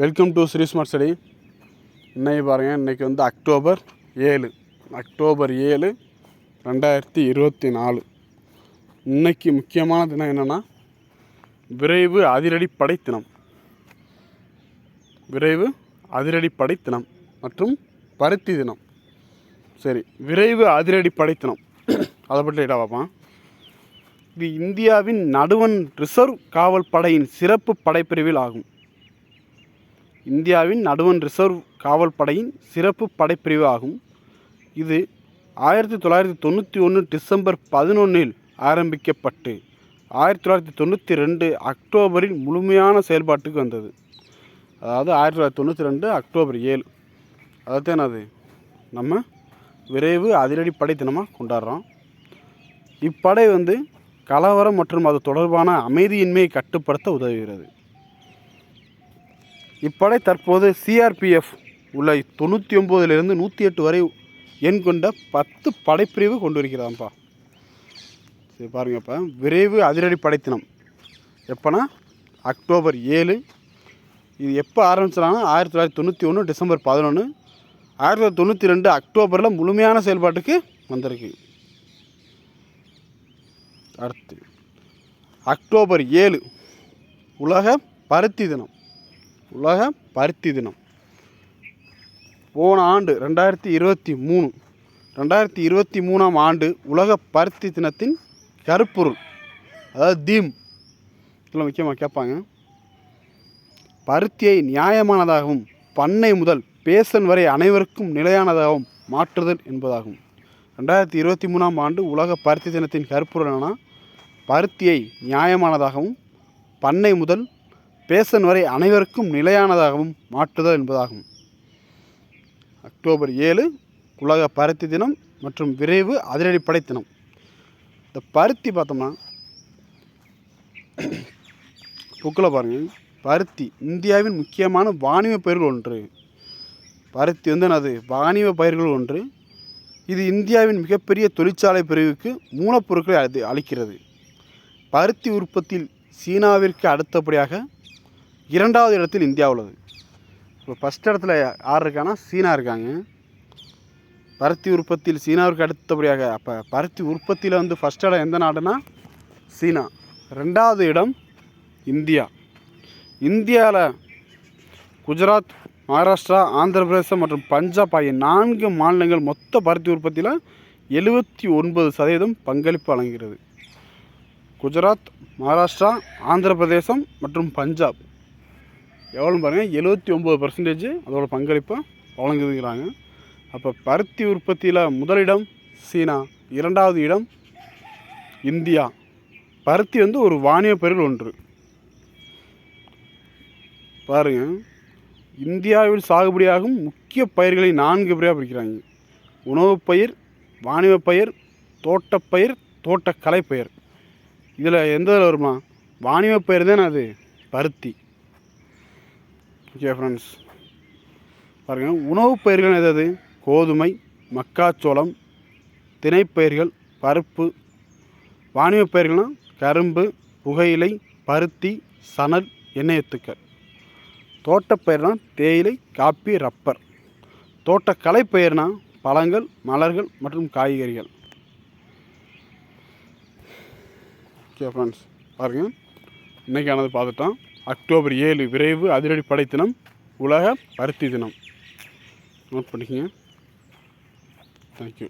Welcome to Sri smart study இன்னைக்கு பாருங்கள் இன்றைக்கி வந்து அக்டோபர் ஏழு. அக்டோபர் ஏழு ரெண்டாயிரத்தி இருபத்தி நாலு. இன்னைக்கு முக்கியமான தினம் என்னென்னா விரைவு அதிரடி படைத்தினம். விரைவு அதிரடி படைத்தினம் மற்றும் பருத்தி தினம். சரி விரைவு அதிரடி படைத்தினம். தினம் அதை பற்றி லைட்டாக பார்ப்போம் இது இந்தியாவின் நடுவன் ரிசர்வ் காவல் படையின் சிறப்பு படைப்பிரிவில் ஆகும். இந்தியாவின் நடுவன் ரிசர்வ் காவல் படையின் சிறப்பு படைப்பிரிவு ஆகும். இது ஆயிரத்தி தொள்ளாயிரத்தி தொண்ணூற்றி ஒன்று டிசம்பர் பதினொன்றில் ஆரம்பிக்கப்பட்டு ஆயிரத்தி தொள்ளாயிரத்தி தொண்ணூற்றி ரெண்டு அக்டோபரில் முழுமையான செயல்பாட்டுக்கு வந்தது. அதாவது ஆயிரத்தி தொள்ளாயிரத்தி தொண்ணூற்றி ரெண்டு அக்டோபர் ஏழு. அதாவது என்னது நம்ம விரைவு அதிரடி படை தினமாக கொண்டாடுறோம். இப்படை வந்து கலவரம் மற்றும் அது தொடர்பான அமைதியின்மையை கட்டுப்படுத்த உதவுகிறது. இப்படை தற்போது சிஆர்பிஎஃப் உள்ள தொண்ணூற்றி ஒம்போதுலேருந்து நூற்றி எட்டு வரை எண் கொண்ட பத்து படைப்பிரிவு கொண்டு இருக்கிறான்ப்பா சரி பாருங்கப்பா விரைவு அதிரடி படைத்தினம். எப்போனா அக்டோபர் ஏழு. இது எப்போ ஆரம்பிச்சிடாங்கன்னா ஆயிரத்தி தொள்ளாயிரத்தி தொண்ணூற்றி ஒன்று டிசம்பர் பதினொன்று ஆயிரத்தி தொள்ளாயிரத்தி தொண்ணூற்றி ரெண்டு அக்டோபரில் முழுமையான செயல்பாட்டுக்கு வந்திருக்கு. அடுத்து அக்டோபர் ஏழு உலக பருத்தி தினம். உலக பருத்தி தினம். போன ஆண்டு ரெண்டாயிரத்தி இருபத்தி மூணு ரெண்டாயிரத்தி இருபத்தி மூணாம் ஆண்டு உலக பருத்தி தினத்தின் கருப்பொருள் அதாவது தீம். இதில் முக்கியமாக கேட்பாங்க. பருத்தியை நியாயமானதாகவும் பண்ணை முதல் பேசன் வரை அனைவருக்கும் நிலையானதாகவும் மாற்றுதல் என்பதாகும். ரெண்டாயிரத்தி இருபத்தி மூணாம் ஆண்டு உலக பருத்தி தினத்தின் கருப்பொருள் என்னன்னா பருத்தியை நியாயமானதாகவும் பண்ணை முதல் பேசன் வரை அனைவருக்கும் நிலையானதாகவும் மாற்றுதல் என்பதாகும். அக்டோபர் ஏழு உலக பருத்தி தினம் மற்றும் விரைவு அதிரடிப்படை தினம். இந்த பருத்தி பார்த்தோம்னா புக்கில் பாருங்கள் பருத்தி இந்தியாவின் முக்கியமான வாணிப பயிர்கள் ஒன்று. பருத்தி வந்து என்னது? வாணிப பயிர்கள் ஒன்று. இது இந்தியாவின் மிகப்பெரிய தொழிற்சாலை பிரிவுக்கு மூலப்பொருட்களை அது அளிக்கிறது. பருத்தி உற்பத்தியில் சீனாவிற்கு அடுத்தபடியாக இரண்டாவது இடத்தில் இந்தியா உள்ளது. இப்போ ஃபஸ்ட் இடத்துல யார் இருக்கான்னா சீனா இருக்காங்க. பருத்தி உற்பத்தியில் சீனாவிற்கு அடுத்தபடியாக அப்போ பருத்தி உற்பத்தியில் வந்து ஃபஸ்ட் இடம் எந்த நாடுனா சீனா. ரெண்டாவது இடம் இந்தியா. இந்தியாவில் குஜராத் மகாராஷ்டிரா ஆந்திர பிரதேசம் மற்றும் பஞ்சாப் ஆகிய நான்கு மாநிலங்கள் மொத்த பருத்தி உற்பத்தியில் எழுபத்தி ஒன்பது சதவீதம் பங்களிப்பு வழங்குகிறது. குஜராத் மகாராஷ்டிரா ஆந்திர பிரதேசம் மற்றும் பஞ்சாப். எவ்வளோன்னு பாருங்கள் எழுபத்தி ஒம்பது பர்சன்டேஜ் அதோட பங்களிப்பை வழங்குதுங்கிறாங்க அப்போ பருத்தி உற்பத்தியில் முதலிடம் சீனா இரண்டாவது இடம் இந்தியா. பருத்தி வந்து ஒரு வானிய பயிர்கள் ஒன்று. பாருங்க இந்தியாவில் சாகுபடியாகும் முக்கிய பயிர்களை நான்கு பிரிவாக பிரிக்கிறாங்க. உணவுப் பயிர் வாணிப பயிர் தோட்டப்பயிர் தோட்டக்கலை பயிர். இதில் எந்த இதில் வருமா? வாணிப பயிர் தான் அது பருத்தி. ஓகே ஃப்ரெண்ட்ஸ் பாருங்கள் உணவுப் பயிர்கள் எது கோதுமை மக்காச்சோளம் திணைப்பயிர்கள் பருப்பு வாணிப பயிர்கள்னால் கரும்பு புகையிலை பருத்தி சணல் எண்ணெயத்துக்கள் தோட்டப்பயிர்னா தேயிலை காப்பி ரப்பர். தோட்டக்கலை பயிர்னா பழங்கள் மலர்கள் மற்றும் காய்கறிகள். ஓகே ஃப்ரெண்ட்ஸ் பாருங்கள் இன்றைக்கானது பார்த்துட்டோம். அக்டோபர் ஏழு விரைவு அதிரடி படை தினம் உலக பருத்தி தினம். நோட் பண்ணிக்கங்க. தேங்க்யூ